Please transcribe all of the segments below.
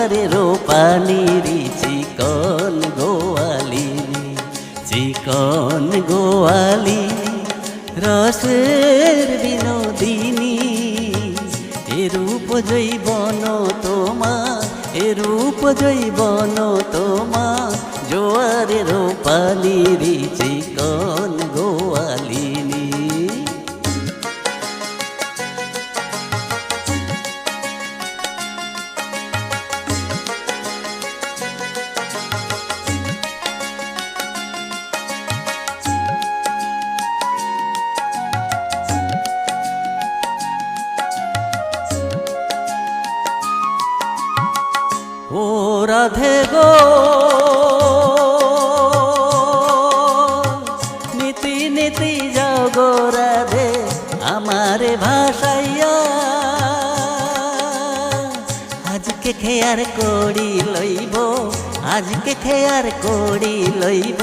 জোয়ারের পানিরি চিকন গোয়ালিনী চিকন গোয়ালিনী রসের বিনোদিনী এরূপ জৈবন তোমা এরূপ জৈবন তোমার জোয়ারের পানিরি চিকন রাধে গো। নীতি নীতি যাও গো রাধে আমারে ভাসাইয়া আজকে খেয়ার করি লইব, আজকে খেয়ার করি লইব।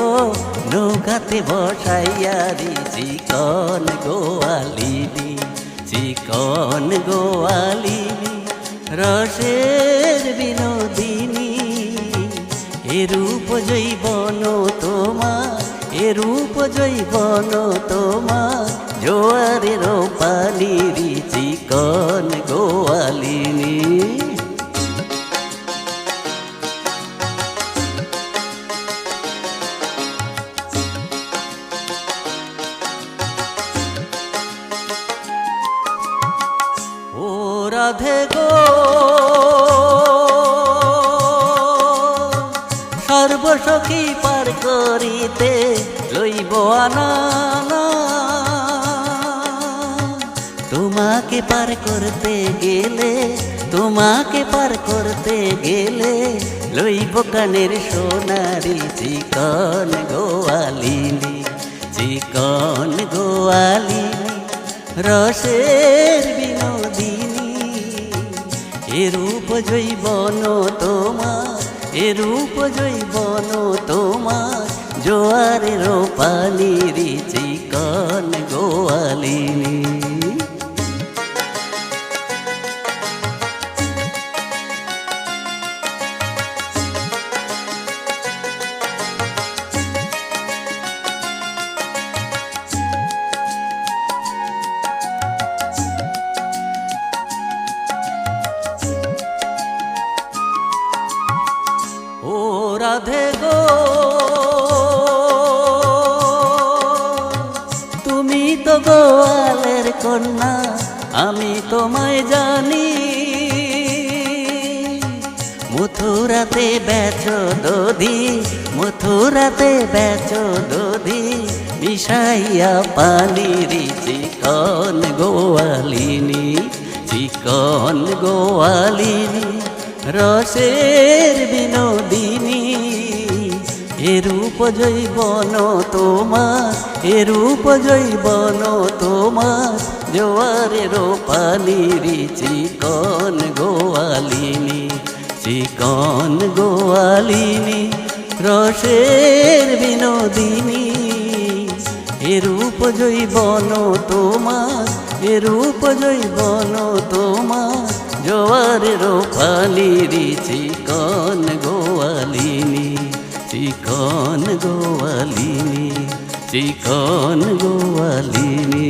নৌকাতে বসাইয়া দি চিকন গোয়ালিনী চিকন গোয়ালিনী রসের বিনোদিনী এরূপ জৈবন তোমার এরূপ জৈবন তোমার জোয়ারের চিকন গোয়ালিনী। ও রাধে গো সর্বসখী পার করিতে লইব আনানা তোমাকে পার করতে গেলে, তোমাকে পার করতে গেলে লইব কানের সোনারি চিকন গোয়ালিনী চিকন গোয়ালিনী রসের বিনোদিনী, এরূপ জৈবন তোমার এরূপ জৈবন তোমার জোয়ারের পানিরি চিকন রাধে গো। তুমি তো গোয়ালের কন্যা, আমি তোমায় জানি। মথুরাতে বেচো দধি, মথুরাতে বেচো দধি, মিশাইয়া পানিরি চিকন গোয়ালিনী চিকন গোয়ালিনী, রসের জৈবন তোমার এরূপ জৈবন তোমার। জোয়ারের পানিরি চিকন গোয়ালিনী চিকন গোয়ালিনী, রসের বিনোদিনী। এ এরূপ জৈবন তোমার, এ এরূপ জৈবন তোমার। জোয়ারের পানিরি চিকন গোয়ালিনী। চিকন গোয়ালিনী চিকন গোয়ালিনী।